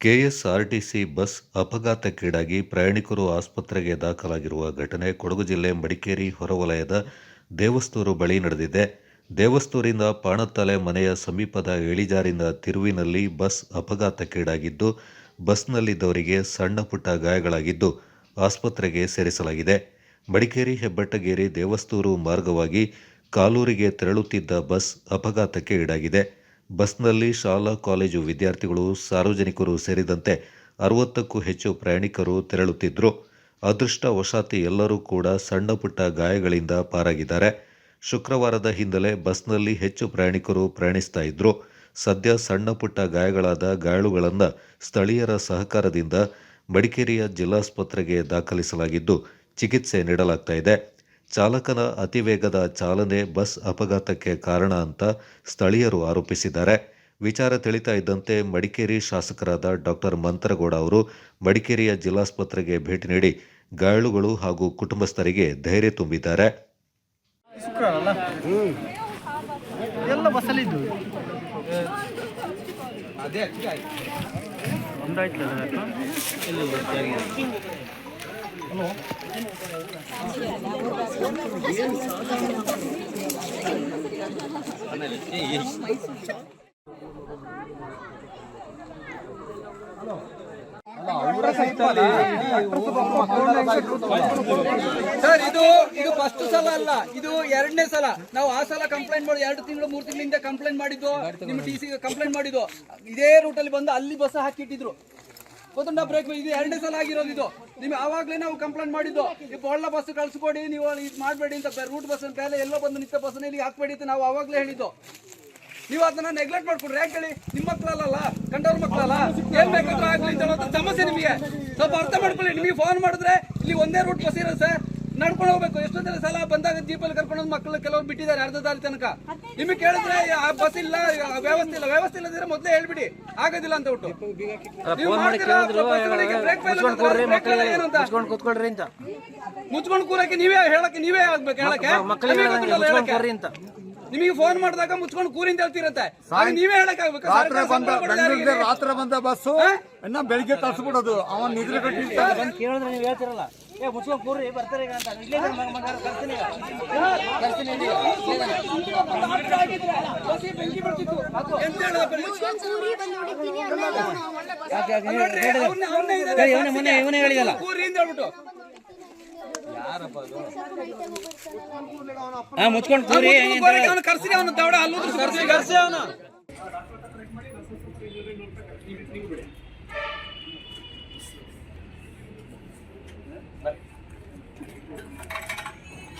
KSRTC bus ಅಪಘಾತಕ್ಕೀಡಾಗಿ ಪ್ರಯಾಣಿಕರು ಆಸ್ಪತ್ರೆಗೆ ದಾಖಲಾಗಿರುವ ಘಟನೆ ಕೊಡಗು ಜಿಲ್ಲೆ ಮಡಿಕೇರಿ ಹೊರವಲಯದ ದೇವಸ್ತೂರು ಬಳಿ ನಡೆದಿದೆ. ದೇವಸ್ತೂರಿಂದ ಪಾಣತ್ತಲೆ ಮನೆಯ ಸಮೀಪದ ಇಳಿಜಾರಿನ ತಿರುವಿನಲ್ಲಿ ಬಸ್ ಅಪಘಾತಕ್ಕೀಡಾಗಿದ್ದು, ಬಸ್ನಲ್ಲಿದ್ದವರಿಗೆ ಸಣ್ಣ ಪುಟ್ಟ ಗಾಯಗಳಾಗಿದ್ದು ಆಸ್ಪತ್ರೆಗೆ ಸೇರಿಸಲಾಗಿದೆ. ಮಡಿಕೇರಿ ಹೆಬ್ಬಟ್ಟಗೇರಿ ದೇವಸ್ತೂರು ಮಾರ್ಗವಾಗಿ ಕಾಲೂರಿಗೆ ತೆರಳುತ್ತಿದ್ದ ಬಸ್ ಅಪಘಾತಕ್ಕೆ ಈಡಾಗಿದೆ ಬಸ್ನಲ್ಲಿ ಶಾಲಾ, ಕಾಲೇಜು ವಿದ್ಯಾರ್ಥಿಗಳು, ಸಾರ್ವಜನಿಕರು ಸೇರಿದಂತೆ ಅರವತ್ತಕ್ಕೂ ಹೆಚ್ಚು ಪ್ರಯಾಣಿಕರು ತೆರಳುತ್ತಿದ್ದರು ಅದೃಷ್ಟವಶಾತಿ ಎಲ್ಲರೂ ಕೂಡ ಸಣ್ಣ ಪುಟ್ಟ ಗಾಯಗಳಿಂದ ಪಾರಾಗಿದ್ದಾರೆ. ಶುಕ್ರವಾರದ ಹಿನ್ನೆಲೆ ಬಸ್ನಲ್ಲಿ ಹೆಚ್ಚು ಪ್ರಯಾಣಿಕರು ಪ್ರಯಾಣಿಸ್ತಾ ಇದ್ರು. ಸದ್ಯ ಸಣ್ಣ ಪುಟ್ಟ ಗಾಯಗಳಾದ ಗಾಯಾಳುಗಳನ್ನು ಸ್ಥಳೀಯರ ಸಹಕಾರದಿಂದ ಮಡಿಕೇರಿಯ ಜಿಲ್ಲಾಸ್ಪತ್ರೆಗೆ ದಾಖಲಿಸಲಾಗಿದ್ದು ಚಿಕಿತ್ಸೆ ನೀಡಲಾಗ್ತಾ ಇದೆ. ಚಾಲಕನ ಅತಿವೇಗದ ಚಾಲನೆ ಬಸ್ ಅಪಘಾತಕ್ಕೆ ಕಾರಣ ಅಂತ ಸ್ಥಳೀಯರು ಆರೋಪಿಸಿದ್ದಾರೆ. ವಿಚಾರ ತಿಳಿತಾ ಇದ್ದಂತೆ ಮಡಿಕೇರಿ ಶಾಸಕರಾದ ಡಾಕ್ಟರ್ ಮಂತ್ರಗೌಡ ಅವರು ಮಡಿಕೇರಿಯ ಜಿಲ್ಲಾಸ್ಪತ್ರೆಗೆ ಭೇಟಿ ನೀಡಿ ಗಾಯಾಳುಗಳು ಹಾಗೂ ಕುಟುಂಬಸ್ಥರಿಗೆ ಧೈರ್ಯ ತುಂಬಿದ್ದಾರೆ. ಸರ್, ಇದು ಇದು ಫಸ್ಟ್ ಸಲ ಅಲ್ಲ. ಇದು ಎರಡನೇ ಸಲ. ನಾವು ಆ ಸಲ ಕಂಪ್ಲೇಂಟ್ ಮಾಡಿ, ಎರಡು ತಿಂಗಳು, ಮೂರು ತಿಂಗಳಿಂದ ಕಂಪ್ಲೇಂಟ್ ಮಾಡಿದ್ದು, ನಿಮ್ಮ ಟಿ ಸಿ ಕಂಪ್ಲೇಂಟ್ ಮಾಡಿದ್ದು. ಇದೇ ರೂಟಲ್ಲಿ ಬಂದು ಅಲ್ಲಿ ಬಸ್ ಹಾಕಿಟ್ಟಿದ್ರು. ಗೊತ್ತುಂಟ ಬ್ರೇಕ್ ಇದು. ಎರಡೇ ಸಲ ಆಗಿರೋದು ಇದು. ನಿಮ್ಗೆ ಆವಾಗಲೇ ನಾವು ಕಂಪ್ಲೇಂಟ್ ಮಾಡಿದ್ದು. ಈ ಒಳ್ಳೆ ಬಸ್ ಕಳ್ಸಿಕೊಡಿ, ನೀವು ಇದು ಮಾಡಬೇಡಿ ಅಂತ ರೂಟ್ ಬಸ್ ಬೇರೆ ಎಲ್ಲೋ ಬಂದು ನಿಂತ ಬಸ್ ಇಲ್ಲಿ ಹಾಕ್ಬೇಡಿ ಅಂತ ನಾವು ಆವಾಗಲೇ ಹೇಳಿದ್ದು. ನೀವು ಅದನ್ನ ನೆಗ್ಲೆಕ್ಟ್ ಮಾಡ್ಕೊಡ್ರಿ. ಯಾಕೆ ಹೇಳಿ? ನಿಮ್ಮ ಮಕ್ಕಳಲ್ಲ ಕಂಡವ್ರ ಮಕ್ಕಳಲ್ಲ ಏನ್ ಬೇಕಾದ್ರೂ ಆಗ್ಲಿ ಅಂತ ಸಮಸ್ಯೆ ನಿಮಗೆ. ಸ್ವಲ್ಪ ಅರ್ಥ ಮಾಡ್ಕೊಳ್ಳಿ. ನಿಮಗೆ ಫೋನ್ ಮಾಡಿದ್ರೆ ಇಲ್ಲಿ ಒಂದೇ ರೂಟ್ ಬಸ್ ಇರೋದು ಸರ್ ನಡ್ಕೊಂಡು ಹೋಗ್ಬೇಕು. ಎಷ್ಟೊಂದು ಸಲ ಬಂದಾಗ ಜೀಪಲ್ಲಿ ಕರ್ಕೊಂಡು ಮಕ್ಕಳು ಕೆಲವರು ಬಿಟ್ಟಿದ್ದಾರೆ ಅರ್ಧ ದಾರಿ ತನಕ. ನಿಮಗೆ ಕೇಳಿದ್ರೆ ಆ ಬಸ್ ಇಲ್ಲ ವ್ಯವಸ್ಥೆ ಇಲ್ಲ. ವ್ಯವಸ್ಥೆ ಇಲ್ಲದಿದ್ರೆ ಮೊದಲೇ ಹೇಳ್ಬಿಡಿ. ಆಗೋದಿಲ್ಲ ಅಂತ ಬಿಟ್ಟು. ಮುಚ್ಕೊಂಡು ಕೂತ್ಕೊಳ್ರಿ ಅಂತ. ಮುಚ್ಕೊಂಡು ಕೂರಕ್ಕೆ ನೀವೇ ಹೇಳಕ್ಕೆ ನೀವೇ ಆಗ್ಬೇಕು ಹೇಳಕ್ಕೆ? ಮಕ್ಕಳಿಗೆ ಅಂತ. ನಿಮಗೆ ಫೋನ್ ಮಾಡಿದಾಗ ಮುಚ್ಕೊಂಡು ಕೂರಿ ಅಂತ ಹೇಳ್ತಿರತ್ತೆ ನೀವೇ ಹೇಳಕ್ ಆಗ್ಬೇಕು. ರಾತ್ರಿ ಬಂದ ಬೆಂಗಳೂರಿಗೆ ರಾತ್ರಿ ಬಂದ ಬಸ್ಸು ಬೆಳಿಗ್ಗೆ ತರಿಸ್ಬಿಡೋದು. ಅವನ್ ನಿದ್ರೆ ಕಟ್ಟಿರ್ತಾನೆ. ಬಂದು ಕೇಳಿದ್ರೆ ನೀವು ಹೇಳ್ತಿರಲ್ಲ. ಏ ಮುಚ್ಕೊಂಡು ಕೂರ್ರಿ ಬರ್ತಾರೆ ಈಗ ಅಂತ. ಇಲ್ಲೇ ಇದ್ರೆ ಮಗ- ಮಗ ಕರ್ತೀನಿ. ಕರ್ತೀನಿ ಇಲ್ಲಿ. ಬೆಂಕಿ ಬಿಡ್ತಿತ್ತು ಎಂತ ಹೇಳೋದು ಕೂರಿ ಕರ್ಸಿ ಅವನು ದೌಡ ನೋಡ್ರಿ, ಕರ್ಸಿ ಅವ್ನೇ-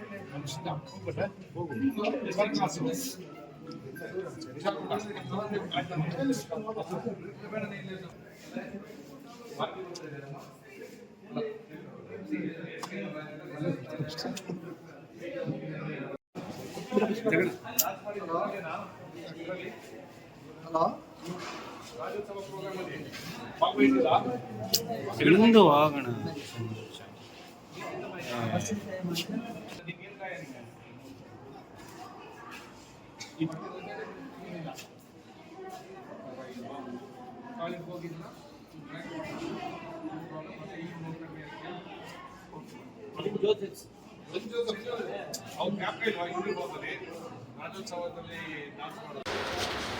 ಇವನೇ ಹೇಳಿದಲ್ಲ ಕೂರಿ ಅಂತ ಹೇಳ್ಬಿಟ್ಟು ಹಾ ಮುಚ್ಕೊಂಡು ಕೂರಿ ಹೆಂಗೆ ಅಂತ ಹೇಳಿ. ಅವನು ಕರ್ಸಿ ಅವನು ತವಡ ಅಲ್ಲೂ ಕರ್ಸಿ ಕರ್ಸಿ ಅವನು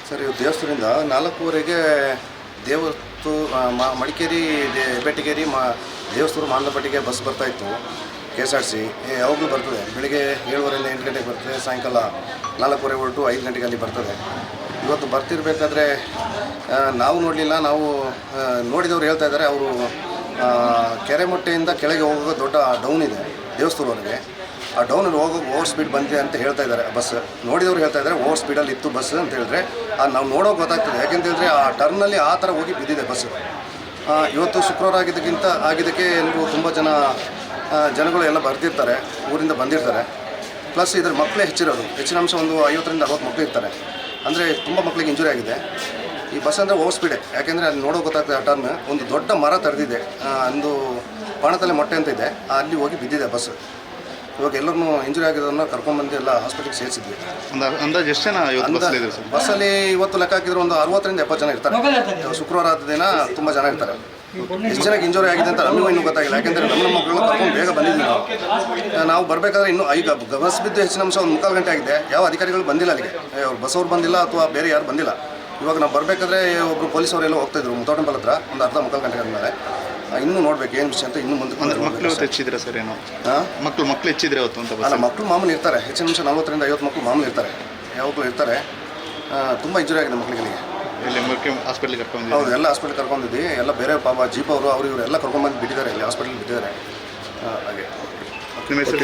ಸರ್ ಇವತ್ತು ದೇವಸ್ಥಾನದಿಂದ ನಾಲ್ಕೂವರೆಗೆ ಮ- ಮಡಿಕೇರಿ ಬೆಟ್ಟಗೇರಿ ಮಾ ದೇವಸ್ಥೂರು ಮಾಂದಪಟ್ಟಿಗೆ ಬಸ್ ಬರ್ತಾ ಇತ್ತು. ಕೆ ಎಸ್ ಆರ್ ಸಿ ಯಾವಾಗಲೂ ಬರ್ತದೆ. ಬೆಳಿಗ್ಗೆ ಏಳುವರೆಯಿಂದ ಎಂಟು ಗಂಟೆಗೆ ಬರ್ತದೆ. ಸಾಯಂಕಾಲ ನಾಲ್ಕೂವರೆ ಹೊರಟು ಐದು ಗಂಟೆಗೆ ಅಲ್ಲಿ ಬರ್ತದೆ. ಇವತ್ತು ಬರ್ತಿರ್ಬೇಕಾದ್ರೆ ನಾವು ನೋಡಲಿಲ್ಲ. ನಾವು ನೋಡಿದವರು ಹೇಳ್ತಾ ಇದ್ದಾರೆ. ಅವರು ಕೆರೆಮೊಟ್ಟೆಯಿಂದ ಕೆಳಗೆ ಹೋಗೋ ದೊಡ್ಡ ಡೌನ್ ಇದೆ ದೇವಸ್ಥಾನವರೆಗೆ ಆ ಡೌನಲ್ಲಿ ಹೋಗೋ ಓವರ್ ಸ್ಪೀಡ್ ಬಂದಿದೆ ಅಂತ ಹೇಳ್ತಾ ಇದ್ದಾರೆ ಬಸ್. ನೋಡಿದವ್ರು ಹೇಳ್ತಾ ಇದ್ದಾರೆ, ಓವರ್ ಸ್ಪೀಡಲ್ಲಿ ಇತ್ತು ಬಸ್ ಅಂತ ಹೇಳಿದ್ರೆ ನಾವು ನೋಡೋಕೆ ಗೊತ್ತಾಗ್ತದೆ. ಯಾಕೆಂತ ಹೇಳಿದ್ರೆ, ಆ ಟರ್ನಲ್ಲಿ ಆ ಥರ ಹೋಗಿ ಬಿದ್ದಿದೆ ಬಸ್. ಇವತ್ತು ಶುಕ್ರವಾರ ಆಗಿದ್ದಕ್ಕಿಂತ, ಆಗಿದ್ದಕ್ಕೆ ಎಲ್ಲರೂ ತುಂಬ ಜನ ಜನಗಳು ಎಲ್ಲ ಬರ್ತಿರ್ತಾರೆ ಊರಿಂದ ಬಂದಿರ್ತಾರೆ. ಪ್ಲಸ್ ಇದ್ರ ಮಕ್ಕಳೇ ಹೆಚ್ಚಿರೋದು. ಹೆಚ್ಚಿನ ಅಂಶ ಒಂದು ಐವತ್ತರಿಂದ ಅರವತ್ತು ಮಕ್ಕಳು ಇರ್ತಾರೆ. ಅಂದರೆ ತುಂಬ ಮಕ್ಕಳಿಗೆ ಇಂಜುರಿ ಆಗಿದೆ. ಈ ಬಸ್ ಅಂದರೆ ಓವರ್ ಸ್ಪೀಡೆ ಯಾಕೆಂದರೆ ಅಲ್ಲಿ ನೋಡೋ ಗೊತ್ತಾಗ್ತದೆ ಆ ಟರ್ನ್ ಒಂದು ದೊಡ್ಡ ಮರ ತಡೆದಿದೆ ಒಂದು ಬಾಣತಲೆ ಮೊಟ್ಟೆ ಅಂತ ಇದೆ. ಅಲ್ಲಿ ಹೋಗಿ ಬಿದ್ದಿದೆ ಬಸ್ ಇವಾಗ ಎಲ್ಲರೂ ಇಂಜುರಿ ಆಗಿರೋದನ್ನ ಕರ್ಕೊಂಡ್ಬಂದು ಎಲ್ಲ ಹಾಸ್ಪಿಟ್ಲಿಗೆ ಸೇರಿಸಿದ್ವಿ. ಅಂದ ಅಂದಾಜು ಎಷ್ಟು ಜನ ಬಸ್ಸಲ್ಲಿ ಇವತ್ತು ಲೆಕ್ಕ ಹಾಕಿದ್ರೆ ಒಂದು ಅರವತ್ತರಿಂದ ಎಪ್ಪತ್ತು ಜನ ಇರ್ತಾರೆ. ಶುಕ್ರವಾರ ಆದ ದಿನ ತುಂಬ ಜನ ಇರ್ತಾರೆ. ಎಷ್ಟು ಜನಕ್ಕೆ ಇಂಜುರಿ ಆಗಿದೆ ಅಂತ ನಮಗೂ ಇನ್ನೂ ಗೊತ್ತಾಗಿಲ್ಲ. ಯಾಕೆಂದರೆ ನಮ್ಮ ಮಕ್ಕಳು ಕರ್ಕೊಂಡು ಬೇಗ ಬಂದಿದ್ದೀವಿ ನಾವು. ನಾವು ಬರಬೇಕಾದ್ರೆ ಇನ್ನೂ ಈಗ ಬಸ್ ಬಿದ್ದು ಹೆಚ್ಚಿನ ಅಂಶ ಒಂದು ಮುಕ್ಕಾಲು ಗಂಟೆ ಆಗಿದೆ. ಯಾವ ಅಧಿಕಾರಿಗಳು ಬಂದಿಲ್ಲ ಅಲ್ಲಿಗೆ. ಅವ್ರು ಬಸ್ ಅವ್ರು ಬಂದಿಲ್ಲ ಅಥವಾ ಬೇರೆ ಯಾರು ಬಂದಿಲ್ಲ. ಇವಾಗ ನಾವು ಬರಬೇಕಾದ್ರೆ ಒಬ್ಬರು ಪೊಲೀಸವರೆಲ್ಲ ಹೋಗ್ತಾಯಿದ್ರು ಹೋಗ್ತಾ ಇದ್ರು ಬಲ ಹತ್ರ. ಒಂದು ಅರ್ಧ ಮುಕ್ಕಾಲು ಗಂಟೆ ಆದಮೇಲೆ. ಇನ್ನೂ ನೋಡ್ಬೇಕು ಏನು ವಿಷಯ ಅಂತ ಇನ್ನೂ ಮುಂದೆ ಮಕ್ಕಳು ಹೆಚ್ಚಿದ್ರೆ ಸರ್ ಏನು? ಮಕ್ಕಳು ಮಕ್ಕಳು ಹೆಚ್ಚಿದ್ರೆ ಅವತ್ತು ಅಂತ ಅಲ್ಲ ಮಕ್ಕಳು ಮಾಮೂಲಿ ಇರ್ತಾರೆ. ಹೆಚ್ಚಿನ ನಿಮಿಷ ನಲ್ವತ್ತರಿಂದ ಐವತ್ತು ಮಕ್ಕಳು ಮಾಮೂಲಿ ಇರ್ತಾರೆ. ಯಾವಾಗಲೂ ಇರ್ತಾರೆ. ತುಂಬ ಇಂಜುರಿ ಆಗಿದೆ ಮಕ್ಕಳಿಗೆ ಇಲ್ಲಿ ಮುಖ್ಯ ಹಾಸ್ಪಿಟ್ಲಿಗೆ ಕರ್ಕೊಂಡು ಹೌದು ಎಲ್ಲ ಹಾಸ್ಪಿಟ್ಲ್ ಕರ್ಕೊಂಡಿದ್ವಿ ಎಲ್ಲ ಬೇರೆ ಪಾಪ ಜೀಪ್ ಅವರು ಅವರು ಇವರು ಎಲ್ಲ ಕರ್ಕೊಂಡ್ಬಂದು ಬಿಟ್ಟಿದ್ದಾರೆ ಇಲ್ಲಿ ಹಾಸ್ಪಿಟ್ಲ್ ಬಿಟ್ಟಿದ್ದಾರೆ. ಹಾಗೆ. ನಿಮ್ಮ ಹೆಸರು?